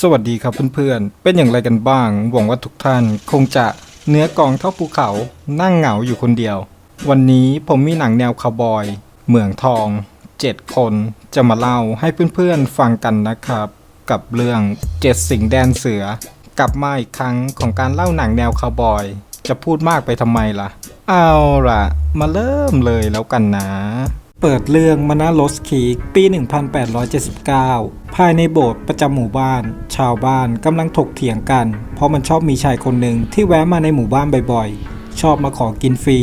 สวัสดีครับเพื่อนๆ เป็นอย่างไรกันบ้าง หวังว่าทุกท่านคงจะเนื้อกองเท่าภูเขา นั่งเหงาอยู่คนเดียว วันนี้ผมมีหนังแนวคาวบอย เหมืองทอง 7 คน จะมาเล่าให้เพื่อนๆฟังกันนะครับ กับเรื่อง 7 สิงแดนเสือ กลับมาอีกครั้งของการเล่าหนังแนวคาวบอย จะพูดมากไปทำไมล่ะ เอาล่ะ มาเริ่มเลยแล้วกันนะ เปิดเรื่องมานาโลสคีกปี 1879 ภายในโบสถ์ประจำหมู่บ้าน ชาวบ้านกำลังถกเถียงกัน เพราะมันชอบมีชายคนหนึ่งที่แวะมาในหมู่บ้านบ่อยๆ ชอบมาขอกินฟรี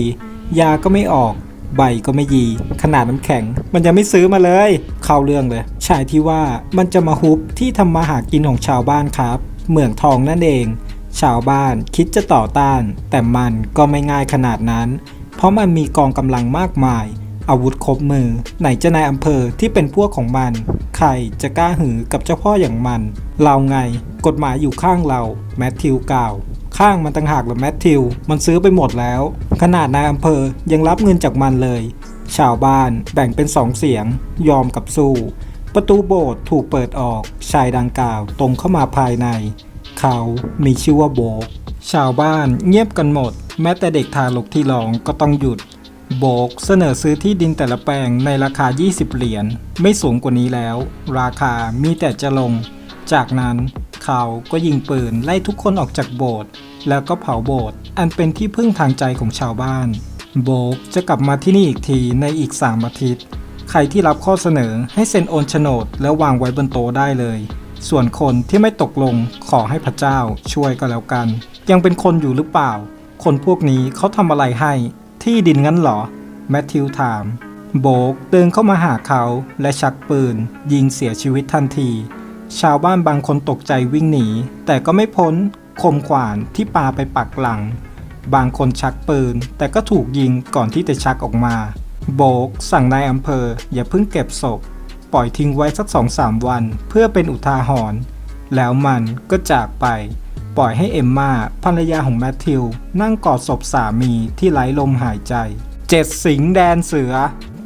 ยาก็ไม่ออก ใบก็ไม่ยี ขนาดน้ำแข็ง มันยังไม่ซื้อมาเลย เข้าเรื่องเลย ชายที่ว่ามันจะมาฮุบที่ทำมาหากินของชาวบ้านครับ เหมืองทองนั่นเอง ชาวบ้านคิดจะต่อต้าน แต่มันก็ไม่ง่ายขนาดนั้น เพราะมันมีกองกำลังมากมาย อาวุธครบมือ ไหนจะนายอำเภอที่เป็นพวกของมัน ใครจะกล้าหือกับเจ้าพ่ออย่างมัน เราไง กฎหมายอยู่ข้างเรา แมทธิวกล่าว ข้างมันต่างหากหรือแมทธิว มันซื้อไปหมดแล้ว ขนาดนายอำเภอยังรับเงินจากมันเลย ชาวบ้านแบ่งเป็นสองเสียง ยอมกับสู้ ประตูโบสถ์ถูกเปิดออก ชายดังกล่าวตรงเข้ามาภายใน เขามีชื่อว่าโบกชาวบ้านเงียบกันหมด แม้แต่เด็กทารกที่ร้องก็ต้องหยุด โบกเสนอซื้อที่ดินแต่ละแปลงในราคา 20 เหรียญ ไม่สูงกว่านี้แล้ว ราคามีแต่จะลง จากนั้นเขาก็ยิงปืนไล่ทุกคนออกจากโบสถ์แล้วก็เผาโบสถ์อันเป็นที่พึ่งทางใจของชาวบ้าน โบกจะกลับมาที่นี่อีกทีในอีก3อาทิตย์ ใครที่รับข้อเสนอให้เซ็นโอนโฉนดแล้ววางไว้บนโต๊ะได้เลย ส่วนคนที่ไม่ตกลงขอให้พระเจ้าช่วยก็แล้วกัน ยังเป็นคนอยู่หรือเปล่า คนพวกนี้เขาทำอะไรให้ ที่ดินงั้นเหรอ แมทธิวถาม โบกเดินเข้ามาหาเขาและชักปืน ยิงเสียชีวิตทันที ชาวบ้านบางคนตกใจวิ่งหนี แต่ก็ไม่พ้นคมขวานที่ปาไปปักหลัง บางคนชักปืน แต่ก็ถูกยิงก่อนที่จะชักออกมา โบกสั่งนายอำเภอ อย่าเพิ่งเก็บศพ ปล่อยทิ้งไว้สักสองสามวัน เพื่อเป็นอุทาหรณ์แล้วมันก็จากไป ปล่อยให้เอมมาภรรยาของแมทธิว นั่งกอดศพสามีที่ไร้ลมหายใจ เจ็ดสิงแดนเสือ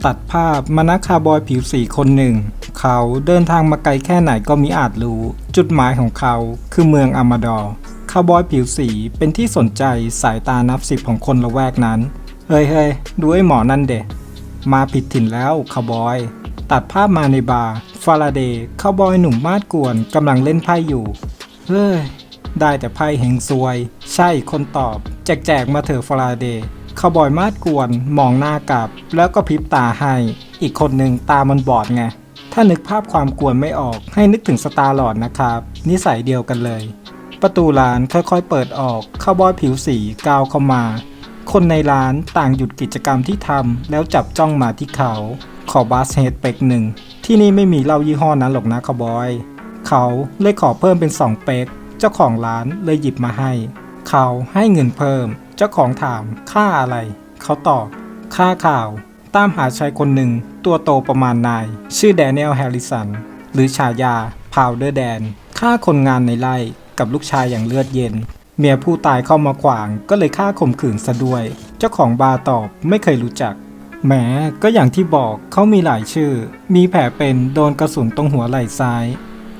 ตัดภาพมานักคาบอยผิวสีคนหนึ่ง เขาเดินทางมาไกลแค่ไหนก็มิอาจรู้ จุดหมายของเขาคือเมืองอามาดอร์คาบอยผิวสีเป็นที่สนใจสายตานับสิบของคนละแวกนั้น เฮ้ยเฮ้ยดูไอ้หมอนั่นเดะมาผิดถิ่นแล้วคาบอย ตัดภาพมาในบาร์ฟาราเดย์คาบอยหนุ่มมาดกวนกำลังเล่นไพ่อยู่ เฮ้ย ได้แต่ไพ่เฮงซวย ใช่คนตอบ แจกแจกมาเถอะฟราเดย์คาวบอยมาดกวนมองหน้ากลับ แล้วก็พริบตาให้ อีกคนหนึ่งตามันบอดไง ถ้านึกภาพความกวนไม่ออกให้นึกถึงสตาร์ลอดนะครับ นิสัยเดียวกันเลย ประตูร้านค่อยๆเปิดออกคาวบอยผิวสีก้าวเข้ามา คนในร้านต่างหยุดกิจกรรมที่ทำแล้วจับจ้องมาที่เขา ขอบาสเฮดเป็กหนึ่งที่นี่ไม่มีเหล้ายี่ห้อนั้นหรอกนะคาวบอย เขาเลยขอเพิ่มเป็น2เป็ก เจ้าของร้านเลยหยิบมาให้ เขาให้เงินเพิ่ม เจ้าของถามค่าอะไร เขาตอบค่าข่าว ตามหาชายคนหนึ่งตัวโตประมาณนาย ชื่อแดเนียลแฮร์ริสัน หรือฉายาพาวเดอร์แดนฆ่าคนงานในไร่กับลูกชายอย่างเลือดเย็น เมียผู้ตายเข้ามาขวางก็เลยฆ่าข่มขืนซะด้วย เจ้าของบาร์ตอบไม่เคยรู้จักแหมก็อย่างที่บอกเขามีหลายชื่อ มีแผลเป็นโดนกระสุนตรงหัวไหล่ซ้าย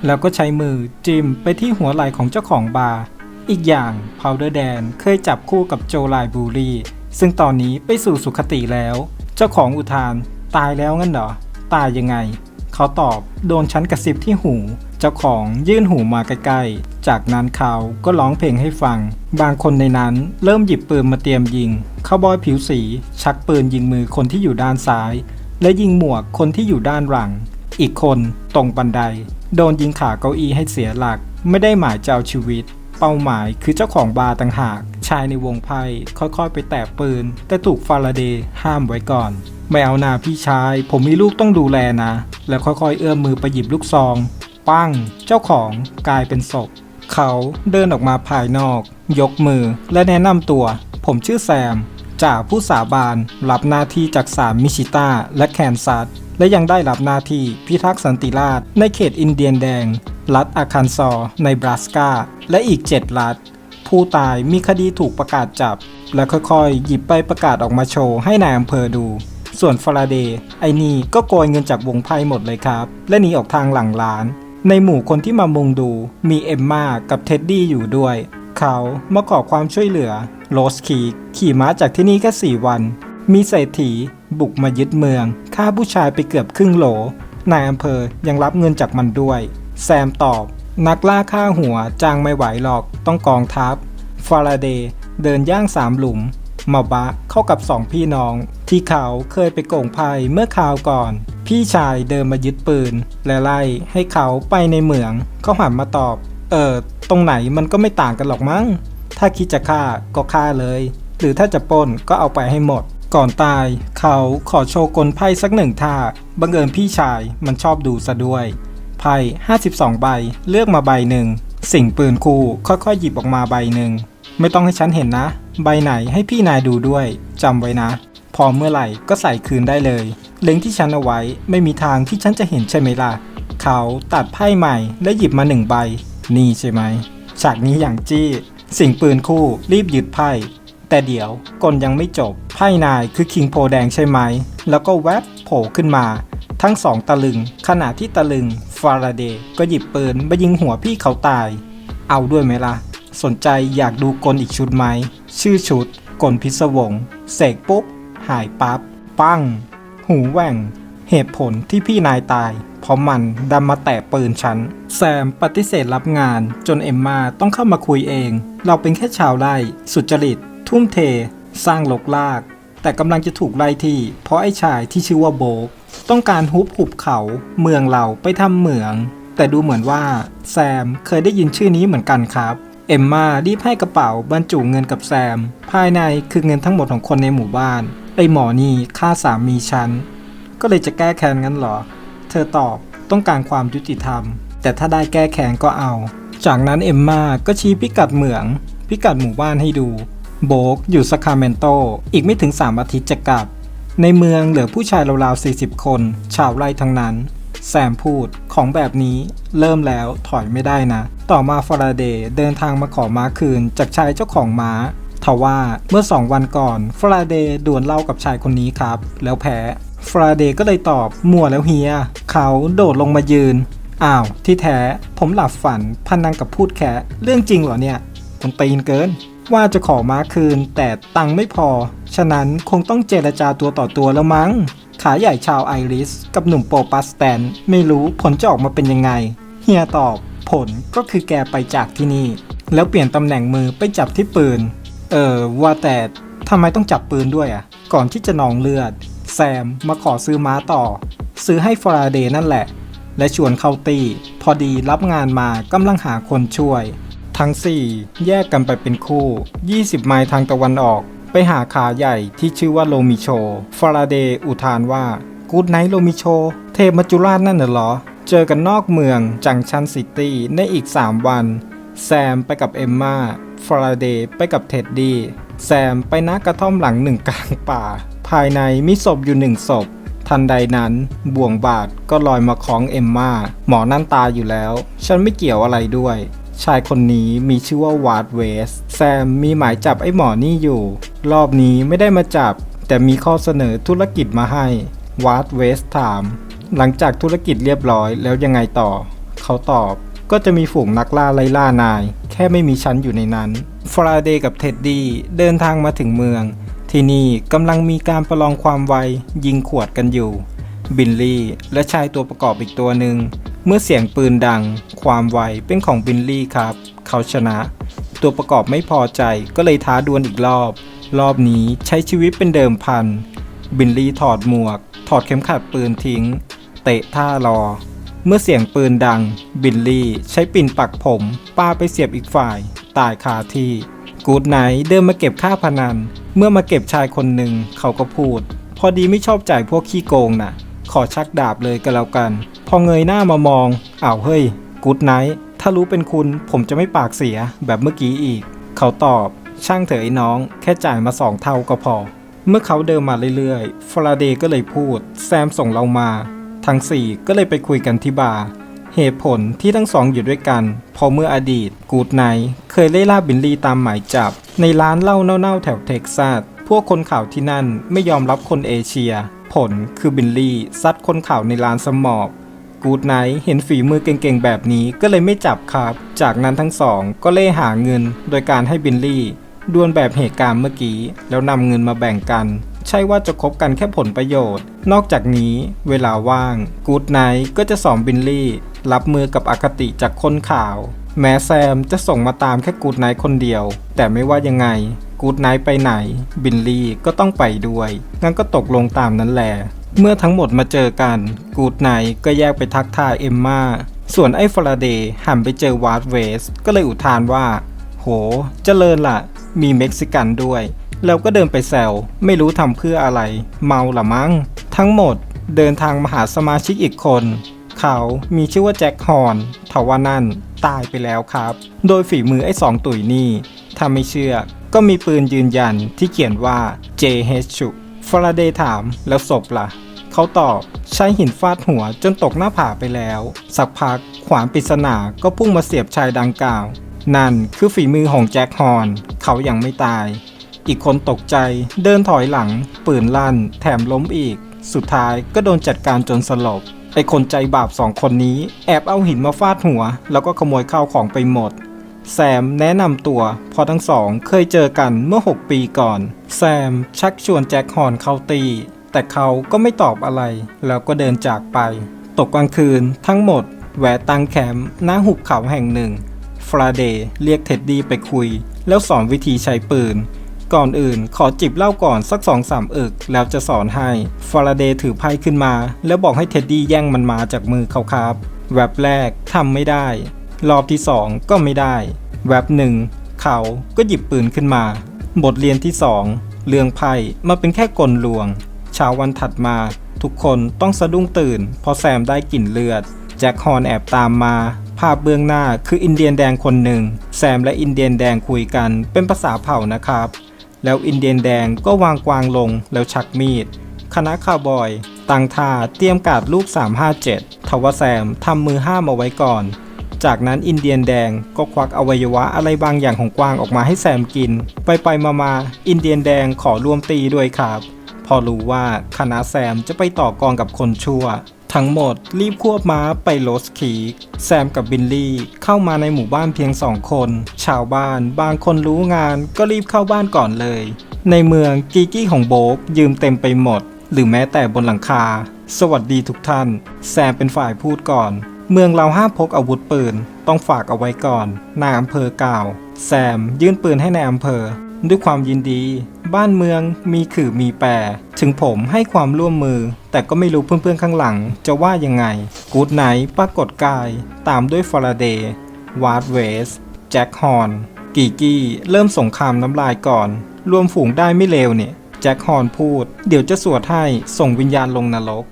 แล้วก็ใช้มือจิ้มไปที่หัวไหล่ของเจ้าของบาร์ อีกอย่างพาวเดอร์แดนเคยจับคู่กับโจไลบูรีซึ่งตอนนี้ไปสู่สุขติแล้ว เจ้าของอุทาน ตายแล้วงั้นเหรอ ตายยังไง เขาตอบโดนชั้นกระซิบที่หู เจ้าของยื่นหูมาใกล้ๆ จากนั้นเขาก็ร้องเพลงให้ฟัง บางคนในนั้นเริ่มหยิบปืนมาเตรียมยิงคาบอยผิวสี ชักปืนยิงมือคนที่อยู่ด้านซ้าย และยิงหมวกคนที่อยู่ด้านหลัง อีกคนตรงบันได โดนยิงขาเก้าอี้ให้เสียหลัก ไม่ได้หมายจะเอาชีวิต เป้าหมายคือเจ้าของบาร์ต่างหาก ชายในวงไพ่ค่อยๆ ไปแตะปืน แต่ถูกฟาราเดย์ห้ามไว้ก่อน ไม่เอานาพี่ชาย ผมมีลูกต้องดูแลนะ แล้วค่อยๆ เอื้อมมือไปหยิบลูกซอง ปั้ง เจ้าของกลายเป็นศพ เขาเดินออกมาภายนอก ยกมือและแนะนำตัว ผมชื่อแซมจากผู้สาบานรับหน้าที่จากสามมิชิต้าและแคนซัส และยังได้รับหน้าที่พิทักษ์สันติราษฎร์ในเขตอินเดียนแดง รัฐอาคันซอร์ในบราสกา และอีก 7 รัฐ ผู้ตายมีคดีถูกประกาศจับ และค่อยๆ หยิบใบประกาศออกมาโชว์ให้นายอำเภอดู ส่วนฟาราเดย์ไอนี่ก็โกยเงินจากวงไพ่หมดเลยครับ และหนีออกทางหลังร้าน ในหมู่คนที่มามุงดูมีเอมมากับเท็ดดี้อยู่ด้วย เขามาขอความช่วยเหลือโรสคีขี่ม้าจากที่นี่แค่4วัน มีเศรษฐี บุกมายึดเมืองฆ่าผู้ชายไปเกือบครึ่งโหลนายอำเภอยังรับเงินจากมันด้วย แซมตอบ นักล่าฆ่าหัวจ้างไม่ไหวหรอกต้องกองทัพ ฟาราเดย์เดินย่างสามหลุมมาบะเข้ากับสองพี่น้อง ที่เขาเคยไปโก่งภัยเมื่อคราวก่อน พี่ชายเดินมายึดปืน และไล่ให้เขาไปในเหมือง เขาหันมาตอบ เออ ตรงไหนมันก็ไม่ต่างกันหรอกมั้ง ถ้าคิดจะฆ่าก็ฆ่าเลย หรือถ้าจะปล้นก็เอาไปให้หมด ก่อนตายเขาขอโชว์กลไพ่สักหนึ่งท่า บังเอิญพี่ชายมันชอบดูซะด้วย ไพ่ 52 ใบ เลือกมาใบหนึ่ง สิ่งปืนคู่ค่อยๆ หยิบออกมาใบหนึ่ง ไม่ต้องให้ฉันเห็นนะ ใบไหนให้พี่นายดูด้วยจำไว้นะ พอเมื่อไหร่ก็ใส่คืนได้เลย เล็งที่ฉันเอาไว้ไม่มีทางที่ฉันจะเห็นใช่ไหมล่ะ เขาตัดไพ่ใหม่และหยิบมาหนึ่งใบ นี่ใช่ไหม ฉากนี้อย่างจี้ สิ่งปืนคู่รีบหยึดไพ่ แต่เดี๋ยวกลยังไม่จบไพ่นายคือคิงโพแดงใช่ไหม แล้วก็แวบโผล่ขึ้นมา ทั้งสองตะลึง ขณะที่ตะลึง ฟาราเดย์ก็หยิบปืนมายิงหัวพี่เขาตาย เอาด้วยไหมล่ะ สนใจอยากดูกลอีกชุดไหม ชื่อชุด กลพิศวง เสกปุ๊บ หายปั๊บ ปั้ง หูแหว่ง เหตุผลที่พี่นายตาย เพราะมันดันมาแตะปืนฉัน แซมปฏิเสธรับงาน จนเอ็มมาต้องเข้ามาคุยเอง เราเป็นแค่ชาวไร่สุจริต ทุ่มเท สร้างลกลาก แต่กำลังจะถูกไล่ที่ เพราะไอ้ชายที่ชื่อว่าโบก ต้องการฮุบหุบเขา เมืองเราไปทำเหมือง แต่ดูเหมือนว่า แซมเคยได้ยินชื่อนี้เหมือนกันครับ เอมมารีบให้กระเป๋าบรรจุเงินกับแซม ภายในคือเงินทั้งหมดของคนในหมู่บ้าน ไอหมอนี่ฆ่าสามีฉัน ก็เลยจะแก้แค้นงั้นเหรอ เธอตอบต้องการความยุติธรรม แต่ถ้าได้แก้แค้นก็เอา จากนั้นเอมมาก็ชี้พิกัดเหมือง พิกัดหมู่บ้านให้ดู โบกอยู่สคาเมนโต อีกไม่ถึง 3 อาทิตย์จะกลับ ในเมืองเหลือผู้ชายราวๆ 40 คน ชาวไร่ทั้งนั้น แซมพูดของแบบนี้เริ่มแล้วถอยไม่ได้นะ ต่อมาฟาราเดย์เดินทางมาขอม้าคืนจากชายเจ้าของม้าทว่าเมื่อสองวันก่อนฟาราเดย์ดวลเล่ากับชายคนนี้ครับ แล้วแพ้ฟาราเดย์ก็เลยตอบมั่วแล้วเฮีย เขาโดดลงมายืน อ้าว ที่แท้ผมหลับฝันพันนังกับพูดแค่เรื่องจริงเหรอเนี่ยต้องตีนเกิน ว่าจะขอม้าคืน แต่ตังไม่พอ ฉะนั้นคงต้องเจรจาตัวต่อตัวแล้วมั้ง ขาใหญ่ชาวไอริส กับหนุ่มโปปัสแตน ไม่รู้ผลจะออกมาเป็นยังไง เฮียตอบ ผลก็คือแกไปจากที่นี่ แล้วเปลี่ยนตำแหน่งมือไปจับที่ปืน เออว่าแต่ทำไมต้องจับปืนด้วยอะ ก่อนที่จะนองเลือด แซมมาขอซื้อม้าต่อ ซื้อให้ฟราเดย์นั่นแหละ และชวนเข้าตีพอดีรับงานมากำลังหาคนช่วย ทั้ง 4 แยกกันไปเป็นคู่ 20 ไมล์ทางตะวันออก ไปหาขาใหญ่ที่ชื่อว่าโลมิโช ฟาราเดย์อุทานว่ากูดไนท์โลมิโช เทพมัจจุราชนั่นน่ะเหรอ เจอกันนอกเมืองจังชันซิตี้ในอีก 3 วัน แซมไปกับเอมมาฟาราเดย์ไปกับเท็ดดี้แซมไปนักกระท่อมหลังหนึ่งกลางป่า ภายในมีศพอยู่หนึ่งศพ ทันใดนั้นบ่วงบาดก็ลอยมาคล้องเอมมาหมอนั่นตาอยู่แล้ว ฉันไม่เกี่ยวอะไรด้วย ชายคนนี้มีชื่อว่าวาร์ดเวส แซมมีหมายจับไอ้หมอนี่อยู่ รอบนี้ไม่ได้มาจับ แต่มีข้อเสนอธุรกิจมาให้ วาร์ดเวสถาม หลังจากธุรกิจเรียบร้อยแล้วยังไงต่อ เขาตอบก็จะมีฝูงนักล่าไล่ล่านาย แค่ไม่มีฉันอยู่ในนั้น ฟราเดย์กับเท็ดดี้เดินทางมาถึงเมือง ที่นี่กำลังมีการประลองความไวยิงขวดกันอยู่ บิลลี่และชายตัวประกอบอีกตัวหนึ่ง เมื่อเสียงปืนดัง ความไวเป็นของบิลลี่ครับ เขาชนะ ตัวประกอบไม่พอใจก็เลยท้าดวลอีกรอบ รอบนี้ใช้ชีวิตเป็นเดิมพัน บิลลี่ถอดหมวก ถอดเข็มขัดปืนทิ้ง เตะท่ารอ เมื่อเสียงปืนดัง บิลลี่ใช้ปิ่นปักผมปาไปเสียบอีกฝ่าย ตายคาที่ กูดไนเดินมาเก็บค่าพนัน เมื่อมาเก็บชายคนหนึ่งเขาก็พูด พอดีไม่ชอบจ่ายพวกขี้โกงน่ะ ขอชักดาบเลยก็แล้วกัน พอเงยหน้ามามอง อ้าวเฮ้ย กูดไนท์ ถ้ารู้เป็นคุณผมจะไม่ปากเสียแบบเมื่อกี้อีก เขาตอบ ช่างเถอะไอ้น้อง แค่จ่ายมาสองเท่าก็พอ เมื่อเขาเดินมาเรื่อยๆฟราเดย์ก็เลยพูด แซมส่งเรามา ทั้งสี่ก็เลยไปคุยกันที่บาร์ เหตุผลที่ทั้งสองอยู่ด้วยกัน พอเมื่ออดีต กูดไนท์เคยไล่ล่าบิลลี่ตามหมายจับ ในร้านเหล้าเน่าๆแถวเท็กซัส พวกคนข่าวที่นั่นไม่ยอมรับคนเอเชีย ผลคือบิลลี่ซัดคนข่าวในลานสมอบ กูดไนท์เห็นฝีมือเก่งๆแบบนี้ก็เลยไม่จับครับ จากนั้นทั้งสองก็เล่หาเงิน โดยการให้บิลลี่ดวลแบบเหตุการณ์เมื่อกี้ แล้วนำเงินมาแบ่งกัน ใช่ว่าจะคบกันแค่ผลประโยชน์ นอกจากนี้เวลาว่าง กูดไนท์ก็จะสอนบิลลี่ รับมือกับอคติจากคนข่าว แม้แซมจะส่งมาตามแค่กูดไนท์คนเดียว แต่ไม่ว่ายังไงกูดไนท์ไปไหน บิลลี่ก็ต้องไปด้วย งั้นก็ตกลงตามนั้นแหละ เมื่อทั้งหมดมาเจอกัน กูดไนก็แยกไปทักทายเอมมาส่วนไอ้ฟลาเดย์หันไปเจอวาร์ดเวส ก็เลยอุทานว่า โห เจริญล่ะ มีเม็กซิกันด้วย แล้วก็เดินไปแซวไม่รู้ทำเพื่ออะไร เมาหละมั้ง ทั้งหมดเดินทางมาหาสมาชิกอีกคน เขามีชื่อว่าแจ็คฮอนทว่านั่น ตายไปแล้วครับ โดยฝีมือไอ้สองตุ๋ยนี่ถ้าไม่เชื่อ ก็มีปืนยืนยันที่เขียนว่า JH ชุ ฟาราเดย์ถามแล้วศพล่ะ เขาตอบใช้หินฟาดหัวจนตกหน้าผาไปแล้ว สักพักขวานปริศนาก็พุ่งมาเสียบชายดังกล่าว นั่นคือฝีมือของแจ็คฮอนเขายังไม่ตาย อีกคนตกใจเดินถอยหลัง ปืนลั่น แถมล้มอีก สุดท้ายก็โดนจัดการจนสลบไอคนใจบาปสองคนนี้ แอบเอาหินมาฟาดหัว แล้วก็ขโมยข้าวของไปหมด แซมแนะนำตัวเพอทั้งสองเคยเจอกันเมื่อ 6 ปีก่อน แซมชักชวนแจ็คฮอนเข้าตี แต่เขาก็ไม่ตอบอะไร แล้วก็เดินจากไป ตกกลางคืนทั้งหมดแวะตั้งแคมป์ณหุบเขาแห่งหนึ่ง ฟราเดย์เรียกเท็ดดี้ไปคุย แล้วสอนวิธีใช้ปืน ก่อนอื่นขอจิบเหล้าก่อนสักสองสามอึก แล้วจะสอนให้ ฟราเดย์ถือไพ่ขึ้นมา แล้วบอกให้เท็ดดี้แย่งมันมาจากมือเขาครับ แวบแรกทำไม่ได้ รอบที่สองก็ไม่ได้ แวบหนึ่งเขาก็หยิบปืนขึ้นมา บทเรียนที่สองเรื่องไพ่มาเป็นแค่กลลวงเช้าวันถัดมา ทุกคนต้องสะดุ้งตื่นพราะแซมได้กลิ่นเลือด แจ็คฮอนแอบตามมาภาพเบื้องหน้าคืออินเดียนแดงคนหนึ่ง แซมและอินเดียนแดงคุยกันเป็นภาษาเผ่านะครับ แล้วอินเดียนแดงก็วางกวางลงแล้วชักมีด คณะข่าวบอย ตังทาเตรียมกาดลูก 357 ทว่าแซมทำมือห้ามเอาไว้ก่อน จากนั้นอินเดียนแดงก็ควักอวัยวะอะไรบางอย่างของกวางออกมาให้แซมกิน ไปไปมามาอินเดียนแดงขอร่วมตีด้วยครับ พอรู้ว่าคณะแซมจะไปต่อกองกับคนชั่ว ทั้งหมดรีบควบม้าไปโรสคีกแซมกับบิลลี่เข้ามาในหมู่บ้านเพียงสองคน ชาวบ้านบางคนรู้งานก็รีบเข้าบ้านก่อนเลย ในเมืองกีกี้ของโบกยืมเต็มไปหมด หรือแม้แต่บนหลังคา สวัสดีทุกท่าน แซมเป็นฝ่ายพูดก่อน เมืองเราห้ามพกอาวุธปืน ต้องฝากเอาไว้ก่อนนายอำเภอกล่าว แซมยื่นปืนให้ในายอำเภอ ด้วยความยินดี บ้านเมืองมีขื่อมีแปร ถึงผมให้ความร่วมมือ แต่ก็ไม่รู้เพื่อนๆข้างหลังจะว่ายังไง กูดไนท์ปรากฏกาย ตามด้วยฟาราเดย์วาร์ดเวส แจ็คฮอน กีกี้ เริ่มสงครามน้ำลายก่อน รวมฝูงได้ไม่เลวเนี่ย แจ็คฮอนพูด เดี๋ยวจะสวดให้ส่งวิญญาณลงนรก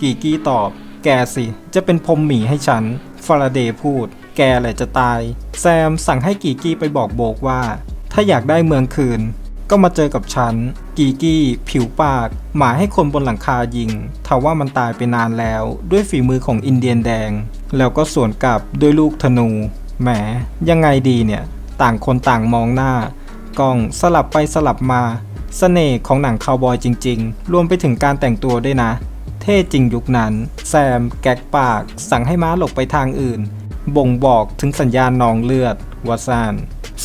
กีกี้ตอบ แกสิ จะเป็นพรมหมีให้ฉัน ฟาราเดย์พูด แกแหละจะตาย แซมสั่งให้กีกี้ไปบอกโบกว่า ถ้าอยากได้เมืองคืน ก็มาเจอกับฉัน กีกี้ผิวปาก หมาให้คนบนหลังคายิงทว่ามันตายไปนานแล้ว ด้วยฝีมือของอินเดียนแดง แล้วก็สวนกลับด้วยลูกธนู แหม ยังไงดีเนี่ย ต่างคนต่างมองหน้ากล้องสลับไปสลับมาเสน่ห์ของหนังคาวบอยจริง ๆ รวมไปถึงการแต่งตัวด้วยนะ ท่จริงยุคนั้น แซมแก๊กปาก สั่งให้ม้าหลบไปทางอื่น บ่งบอกถึงสัญญาณนองเลือดวาซาน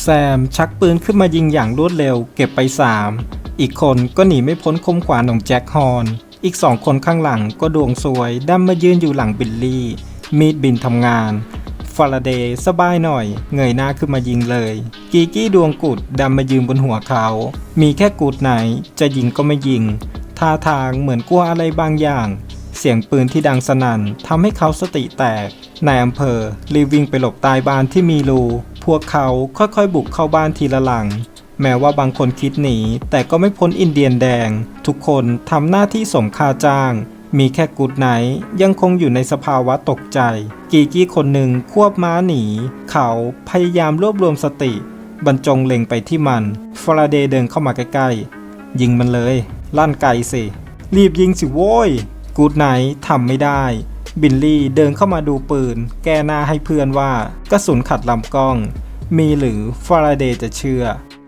แซมชักปืนขึ้นมายิงอย่างรวดเร็ว เก็บไป 3 อีกคนก็หนีไม่พ้นคมขวานของแจ็คฮอน อีกสองคนข้างหลังก็ดวงสวยดันมายืนอยู่หลังบิลลี่ มีดบินทำงานฟาราเดย์สบายหน่อย เงยหน้าขึ้นมายิงเลย กีกี้ดวงกุดดันมายืนบนหัวเขา มีแค่กุดไหน จะยิงก็ไม่ยิง ท่าทางเหมือนกลัวอะไรบางอย่าง เสียงปืนที่ดังสนั่นทำให้เขาสติแตกนายอำเภอรีวิ่งไปหลบใต้บ้านที่มีรูพวกเขาค่อยๆบุกเข้าบ้านทีละหลัง แม้ว่าบางคนคิดหนีแต่ก็ไม่พ้นอินเดียนแดง ทุกคนทำหน้าที่สมค่าจ้าง มีแค่กูดไนยังคงอยู่ในสภาวะตกใจ กีกี้คนหนึ่งควบม้าหนี เขาพยายามรวบรวมสติ บรรจงเล็งไปที่มันฟาราเดย์เดินเข้ามาใกล้ๆยิงมันเลย ลั่นไกลสิ รีบยิงสิโว้ย กูดไนท์ทำไม่ได้ บิลลี่เดินเข้ามาดูปืน แก้หน้าให้เพื่อนว่ากระสุนขัดลำกล้อง มีหรือฟาราเดย์จะเชื่อ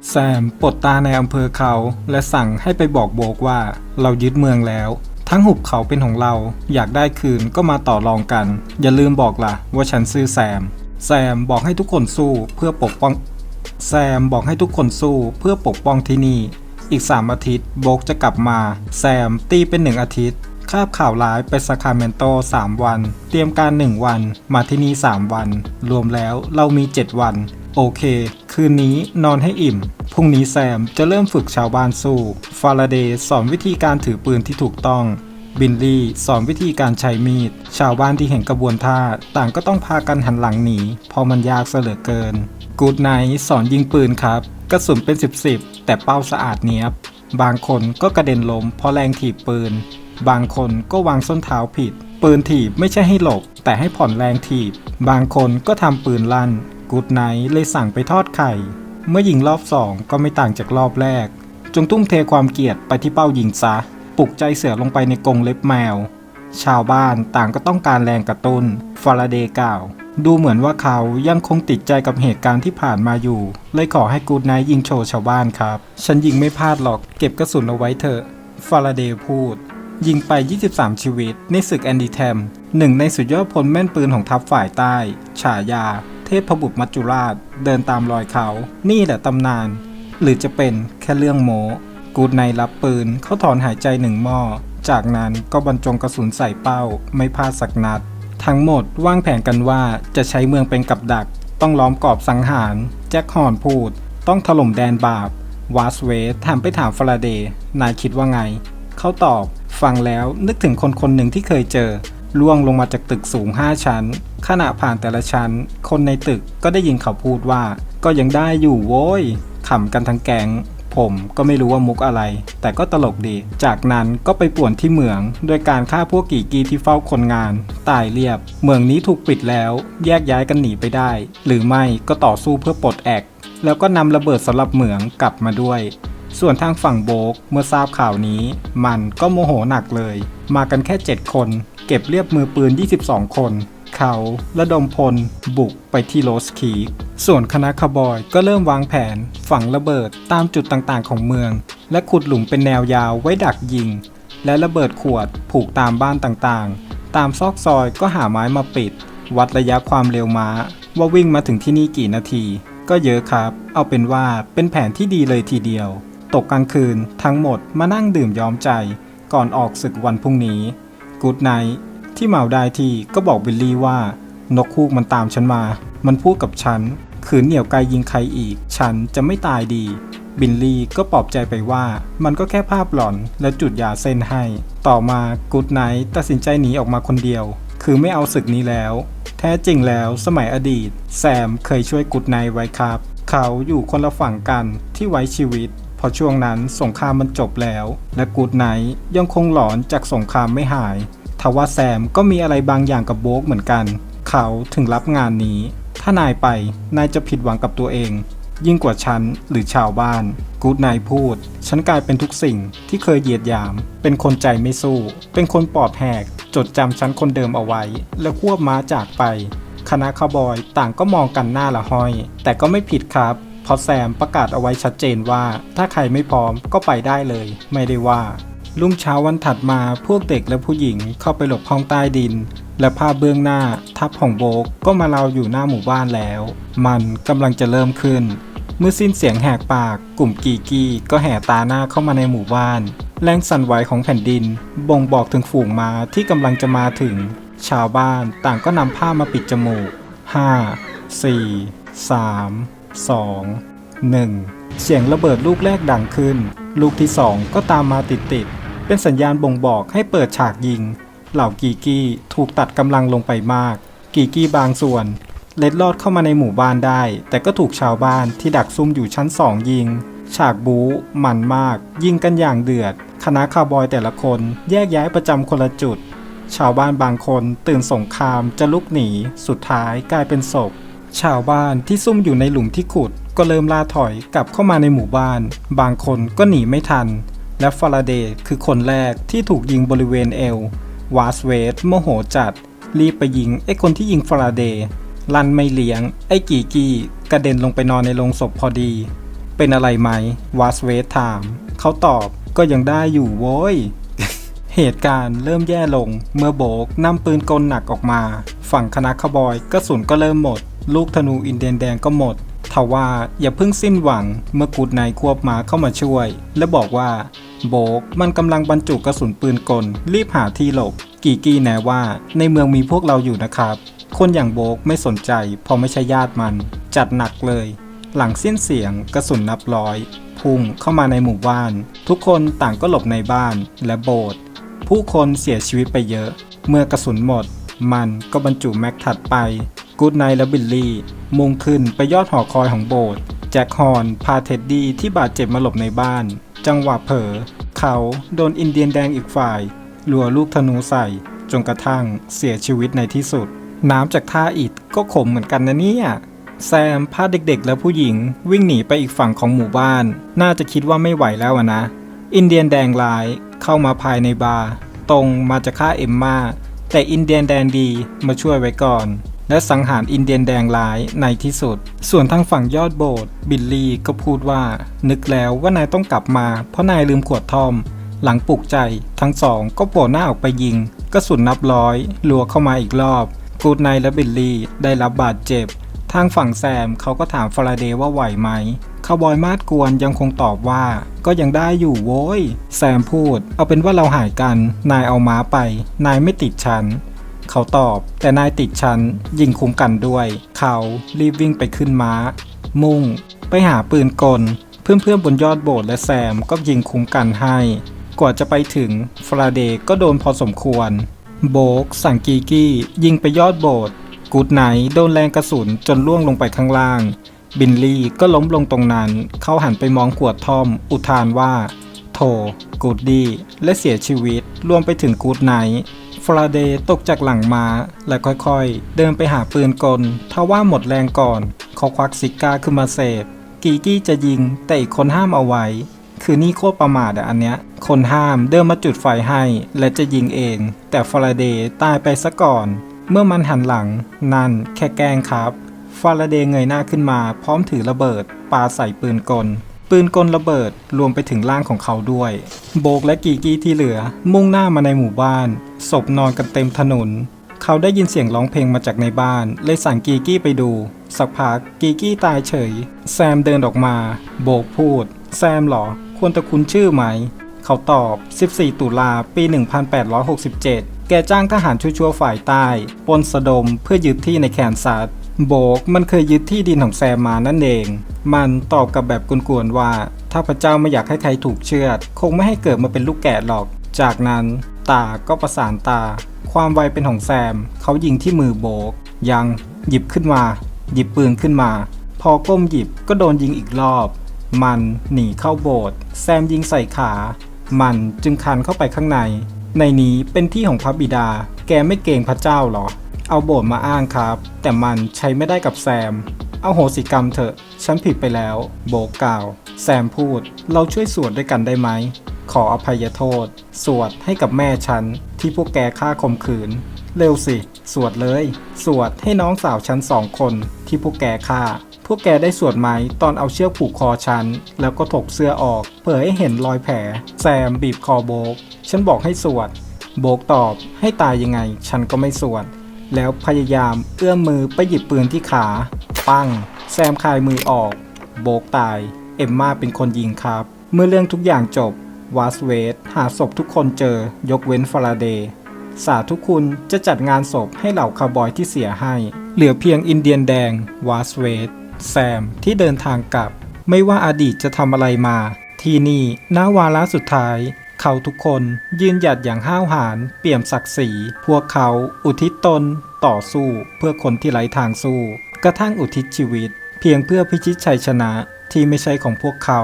แซมปลดตาในอำเภอเขา และสั่งให้ไปบอกโบกว่าเรายึดเมืองแล้ว ทั้งหุบเขาเป็นของเรา อยากได้คืนก็มาต่อรองกัน อย่าลืมบอกล่ะ ว่าฉันซื้อแซม แซมบอกให้ทุกคนสู้เพื่อปกป้อง แซมบอกให้ทุกคนสู้เพื่อปกป้องที่นี่ อีก 3 อาทิตย์ โบกจะกลับมา แซม ตีเป็น 1 อาทิตย์ คาบข่าวร้ายไปซาคราเมนโต 3 วัน เตรียมการ 1 วัน มาที่นี่ 3 วัน รวมแล้วเรามี 7 วัน โอเค คืนนี้นอนให้อิ่ม พรุ่งนี้แซมจะเริ่มฝึกชาวบ้านสู้ ฟาราเดย์สอนวิธีการถือปืนที่ถูกต้องบิลลี่สอนวิธีการใช้มีด ชาวบ้านที่เห็นกระบวนท่า ต่างก็ต้องพากันหันหลังหนีเพราะมันยากเสลือเกิน กูดไนท์สอนยิงปืนครับ กระสุนเป็นสิบสิบแต่เป้าสะอาดเนียบ บางคนก็กระเด็นล้มเพราะแรงถีบปืน บางคนก็วางส้นเท้าผิด ปืนถีบไม่ใช่ให้หลบ แต่ให้ผ่อนแรงถีบ บางคนก็ทำปืนลั่น กูดไนท์เลยสั่งไปทอดไข่ เมื่อยิงรอบสองก็ไม่ต่างจากรอบแรก จงทุ่มเทความเกลียดไปที่เป้ายิงซะ ปลุกใจเสือลงไปในกรงเล็บแมว ชาวบ้านต่างก็ต้องการแรงกระตุน้นฟาราเดย์กล่าว ดูเหมือนว่าเขายังคงติดใจกับเหตุการณ์ที่ผ่านมาอยู่ เลยขอให้กูดไนท์ยิงโชว์ชาวบ้านครับ ฉันยิงไม่พลาดหรอก เก็บกระสุนเอาไว้เถอะ ฟาราเดย์พูด ยิงไป 23 ชีวิต ในศึกแอนดีแทมหนึ่งในสุดยอดพลแม่นปืนของทัพฝ่ายใต้ ฉายา เทพบุตรมัจจุราช เดินตามรอยเขา นี่แหละตำนาน หรือจะเป็นแค่เรื่องโมกูดไนรับปืนเขาถอนหายใจหนึ่งหม้อ จากนั้นก็บรรจงกระสุนใส่เป้า ไม่พลาดสักนัด ทั้งหมดวางแผนกันว่าจะใช้เมืองเป็นกับดัก ต้องล้อมกรอบสังหาร แจ็คฮอนพูด ต้องถล่มแดนบาปวาสเวทถามไปถามฟราเดย์นายคิดว่าไง เขาตอบ ฟังแล้วนึกถึงคนคนหนึ่งที่เคยเจอ ล่วงลงมาจากตึกสูง 5 ชั้น ขณะผ่านแต่ละชั้น คนในตึกก็ได้ยินเขาพูดว่า ก็ยังได้อยู่โว้ยขำกันทั้งแก๊ง ผมก็ไม่รู้ว่ามุกอะไร แต่ก็ตลกดี จากนั้นก็ไปป่วนที่เหมือง โดยการฆ่าพวกกี่กีที่เฝ้าคนงาน ตายเรียบเมืองนี้ถูกปิดแล้ว แยกย้ายกันหนีไปได้ หรือไม่ก็ต่อสู้เพื่อปลดแอกแล้วก็นำระเบิดสำหรับเหมืองกลับมาด้วย ส่วนทางฝั่งโบกเมื่อทราบข่าวนี้ มันก็โมโหหนักเลย มากันแค่ 7 คน เก็บเรียบมือปืน 22 คน เขาระดมพลบุกไปที่โรสคีก ส่วนคณะคาบอยก็เริ่มวางแผน ฝังระเบิดตามจุดต่างๆของเมือง และขุดหลุมเป็นแนวยาวไว้ดักยิง และระเบิดขวดผูกตามบ้านต่างๆ ตามซอกซอยก็หาไม้มาปิด วัดระยะความเร็วม้า ว่าวิ่งมาถึงที่นี่กี่นาที ก็เยอะครับ เอาเป็นว่าเป็นแผนที่ดีเลยทีเดียว ตกกลางคืนทั้งหมดมานั่งดื่มย้อมใจ ก่อนออกศึกวันพรุ่งนี้กูดไนท์ที่เมาได้ที่ก็บอกบิลลี่ว่า นกคูกมันตามฉันมา มันพูดกับฉัน ขืนเหนี่ยวไกลยิงใครอีก ฉันจะไม่ตายดี บิลลี่ก็ปลอบใจไปว่า มันก็แค่ภาพหลอนและจุดยาเส้นให้ ต่อมากูดไนท์ตัดสินใจหนีออกมาคนเดียว คือไม่เอาศึกนี้แล้ว แท้จริงแล้วสมัยอดีต แซมเคยช่วยกูดไนท์ไว้ครับ เขาอยู่คนละฝั่งกันที่ไว้ชีวิตพราะช่วงนั้นสงครามมันจบแล้ว และกูดไนท์ยังคงหลอนจากสงครามไม่หาย ทว่าแซมก็มีอะไรบางอย่างกับโบกเหมือนกัน เขาถึงรับงานนี้ ถ้านายไป นายจะผิดหวังกับตัวเอง ยิ่งกว่าฉันหรือชาวบ้าน กูดนายพูด ฉันกลายเป็นทุกสิ่งที่เคยเหยียดหยาม เป็นคนใจไม่สู้ เป็นคนปอดแหก จดจำฉันคนเดิมเอาไว้ แล้วควบม้าจากไป คณะคาวบอยต่างก็มองกันหน้าละห้อย แต่ก็ไม่ผิดครับเพราะแซมประกาศเอาไว้ชัดเจนว่า ถ้าใครไม่พร้อมก็ไปได้เลย ไม่ได้ว่า รุ่งเช้าวันถัดมาพวกเด็กและผู้หญิงเข้าไปหลบห้องใต้ดิน และภาพเบื้องหน้าทัพของโบกก็มาเราอยู่หน้าหมู่บ้านแล้ว มันกำลังจะเริ่มขึ้น เมื่อสิ้นเสียงแหกปาก กลุ่มกีกีก็แห่ตาหน้าเข้ามาในหมู่บ้าน แรงสั่นไหวของแผ่นดิน บ่งบอกถึงฝูงมาที่กำลังจะมาถึง ชาวบ้านต่างก็นำผ้ามาปิดจมูก 5 4 3 2 1 เสียงระเบิดลูกแรกดังขึ้น ลูกที่สองก็ตามมาติดๆเป็นสัญญาณบ่งบอกให้เปิดฉากยิง เหล่ากีกี้ถูกตัดกำลังลงไปมาก กีกี้บางส่วน เล็ดลอดเข้ามาในหมู่บ้านได้ แต่ก็ถูกชาวบ้านที่ดักซุ่มอยู่ชั้นสองยิง ฉากบู๊มันมาก ยิงกันอย่างเดือด คณะคาวบอยแต่ละคนแยกย้ายประจำคนละจุด ชาวบ้านบางคนตื่นสงครามจะลุกหนี สุดท้ายกลายเป็นศพ ชาวบ้านที่ซุ่มอยู่ในหลุมที่ขุด ก็เริ่มล่าถอยกลับเข้ามาในหมู่บ้าน บางคนก็หนีไม่ทันและฟาราเดย์คือคนแรกที่ถูกยิงบริเวณเอว วาสเวทโมโหจัด รีบไปยิงไอ้คนที่ยิงฟาราเดย์ลันไม่เลี้ยง ไอ้กีกี้กระเด็นลงไปนอนในโรงศพพอดี เป็นอะไรไหมวาสเวทถาม เขาตอบก็ยังได้อยู่โว้ย เหตุการณ์เริ่มแย่ลงเมื่อโบกนำปืนกลหนักออกมา ฝั่งคณะขบอยกระสุนก็เริ่มหมด ลูกธนูอินเดียนแดงก็หมด ทว่าอย่าเพิ่งสิ้นหวังเมื่อกูดไนท์ควบมาเข้ามาช่วย และบอกว่า โบกมันกำลังบรรจุกระสุนปืนกล รีบหาที่หลบ กีกี้แนะว่า ในเมืองมีพวกเราอยู่นะครับ คนอย่างโบกไม่สนใจเพราะไม่ใช่ญาติมัน จัดหนักเลย หลังสิ้นเสียงกระสุนนับร้อย พุ่งเข้ามาในหมู่บ้าน ทุกคนต่างก็หลบในบ้านและโบสถ์ผู้คนเสียชีวิตไปเยอะ เมื่อกระสุนหมด มันก็บรรจุแม็กถัดไป กูดไนและบิลลี่ มุ่งขึ้นไปยอดหอคอยของโบสถ์แจ็คฮอนพาเท็ดดี้ที่บาดเจ็บมาหลบในบ้าน จังหวะเผลอเขาโดนอินเดียนแดงอีกฝ่ายรัวลูกธนูใส่ จนกระทั่งเสียชีวิตในที่สุด น้ำจากท่าอิฐก็ขมเหมือนกันนะเนี่ยแซมพาเด็กๆ และผู้หญิงวิ่งหนีไปอีกฝั่งของหมู่บ้าน น่าจะคิดว่าไม่ไหวแล้วนะ อินเดียนแดงร้ายเข้ามาภายในบาร์ตรงมาจะฆ่าเอมมาแต่อินเดียนแดงดีมาช่วยไว้ก่อน และสังหารอินเดียนแดงร้ายในที่สุด ส่วนทางฝั่งยอดโบสถ์บิลลี่ก็พูดว่า นึกแล้วว่านายต้องกลับมา เพราะนายลืมขวดทอม หลังปลุกใจทั้งสองก็โผล่หน้าออกไปยิงกระสุนนับร้อยลัวเข้ามาอีกรอบกูดไนและบิลลี่ได้รับบาดเจ็บ ทางฝั่งแซมเขาก็ถามฟาราเดย์ว่าไหวไหมคาวบอยมาดกวนยังคงตอบว่า ก็ยังได้อยู่โว้ย แซมพูด เอาเป็นว่าเราหายกัน นายเอาม้าไป นายไม่ติดฉัน เขาตอบ แต่นายติดฉันยิงคุ้มกันด้วย เขารีบวิ่งไปขึ้นม้า มุ่ง ไปหาปืนกล เพื่อนๆบนยอดโบสถ์และแซมก็ยิงคุ้มกันให้ กว่าจะไปถึงฟราเดย์ก็โดนพอสมควร โบกสั่งกีกี้ ยิงไปยอดโบสถ์กูดไนโดนแรงกระสุนจนล่วงลงไปข้างล่าง บินลี่ก็ล้มลงตรงนั้น เขาหันไปมองขวดทอม อุทานว่า โถกูดดี้และเสียชีวิตรวมไปถึงกูดไน ฟราเดย์ตกจากหลังมาและค่อยๆ เดินไปหาปืนกลทว่าหมดแรงก่อน เขาควักซิก้าขึ้นมาเสพ กีกี้จะยิงแต่อีกคนห้ามเอาไว้ คือนี่โคตรประมาทอะอันเนี้ย คนห้ามเดินมาจุดไฟให้และจะยิงเอง แต่ฟราเดย์ตายไปซะก่อน เมื่อมันหันหลัง นั่นแค่แกล้งครับ ฟาราเดย์เงยหน้าขึ้นมาพร้อมถือระเบิดปาใส่ปืนกล ปืนกลระเบิดรวมไปถึงร่างของเขาด้วย โบกและกีกี้ที่เหลือ มุ่งหน้ามาในหมู่บ้านศพนอนกันเต็มถนน เขาได้ยินเสียงร้องเพลงมาจากในบ้าน เลยสั่งกีกี้ไปดู สักพักกีกี้ตายเฉย แซมเดินออกมา โบกพูด แซมหรอ ควรจะคุ้นชื่อไหม เขาตอบ 14 ตุลาปี 1867 แกจ้างทหารชั่วๆฝ่ายใต้ปนสะดมเพื่อยึดที่ในแคนซัส โบกมันเคยยึดที่ดินของแซมมานั่นเอง มันตอบกับแบบกวนๆว่า ถ้าพระเจ้าไม่อยากให้ใครถูกเชือด คงไม่ให้เกิดมาเป็นลูกแกะหรอก จากนั้นตาก็ประสานตา ความไวเป็นของแซม เขายิงที่มือโบก ยังหยิบขึ้นมา หยิบปืนขึ้นมา พอก้มหยิบก็โดนยิงอีกรอบ มันหนีเข้าโบสถ์แซมยิงใส่ขา มันจึงคันเข้าไปข้างใน ในนี้เป็นที่ของพระบิดา แกไม่เกรงพระเจ้าหรอ เอาโบสมาอ้างครับ แต่มันใช้ไม่ได้กับแซม เอาโหสิกรรมเถอะ ฉันผิดไปแล้ว โบกกล่าว แซมพูด เราช่วยสวดด้วยกันได้ไหม ขออภัยโทษ สวดให้กับแม่ฉัน ที่พวกแกฆ่าข่มขืน เร็วสิ สวดเลย สวดให้น้องสาวฉันสองคน ที่พวกแกฆ่า พวกแกได้สวดไหมตอนเอาเชือกผูกคอฉัน แล้วก็ถกเสื้อออกเพื่อให้เห็นรอยแผล แซมบีบคอโบก ฉันบอกให้สวด โบกตอบให้ตายยังไง ฉันก็ไม่สวด แล้วพยายามเอื้อมมือไปหยิบปืนที่ขา ปังแซมคายมือออก โบกตาย เอ็มมาเป็นคนยิงครับ เมื่อเรื่องทุกอย่างจบ วาสเวทหาศพทุกคนเจอยกเว้นฟาราเดย์สาธุคุณจะจัดงานศพให้เหล่าคาวบอยที่เสียให้ เหลือเพียงอินเดียนแดง วาสเวทแซมที่เดินทางกลับ ไม่ว่าอดีตจะทำอะไรมา ที่นี่ณวาระสุดท้าย เขาทุกคนยืนหยัดอย่างห้าวหาญเปี่ยมศักดิ์ศรีพวกเขาอุทิศตน ต่อสู้เพื่อคนที่ไร้ทางสู้ กระทั่งอุทิศชีวิต เพียงเพื่อพิชิตชัยชนะที่ไม่ใช่ของพวกเขา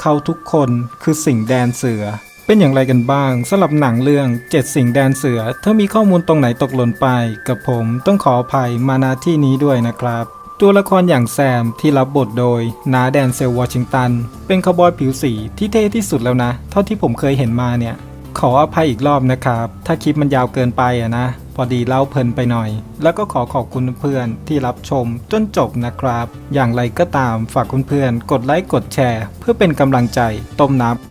เขาทุกคนคือสิ่งแดนเสือ เป็นอย่างไรกันบ้างสำหรับหนังเรื่อง 7 สิ่งแดนเสือ ถ้ามีข้อมูลตรงไหนตกหล่นไป กับผมต้องขออภัยมาณที่นี้ด้วยนะครับ ตัวละครอย่างแซมที่รับบทโดยนาแดนเซลวอชิงตัน เป็นคาวบอยผิวสีที่เท่ที่สุดแล้วนะ เท่าที่ผมเคยเห็นมาเนี่ย ขออภัยอีกรอบนะครับ ถ้าคลิปมันยาวเกินไปอะนะ พอดีเล่าเพลินไปหน่อย แล้วก็ขอขอบคุณเพื่อนที่รับชมจนจบนะครับ อย่างไรก็ตามฝากคุณเพื่อนๆกดไลค์กดแชร์ เพื่อเป็นกำลังใจต้มน้ำ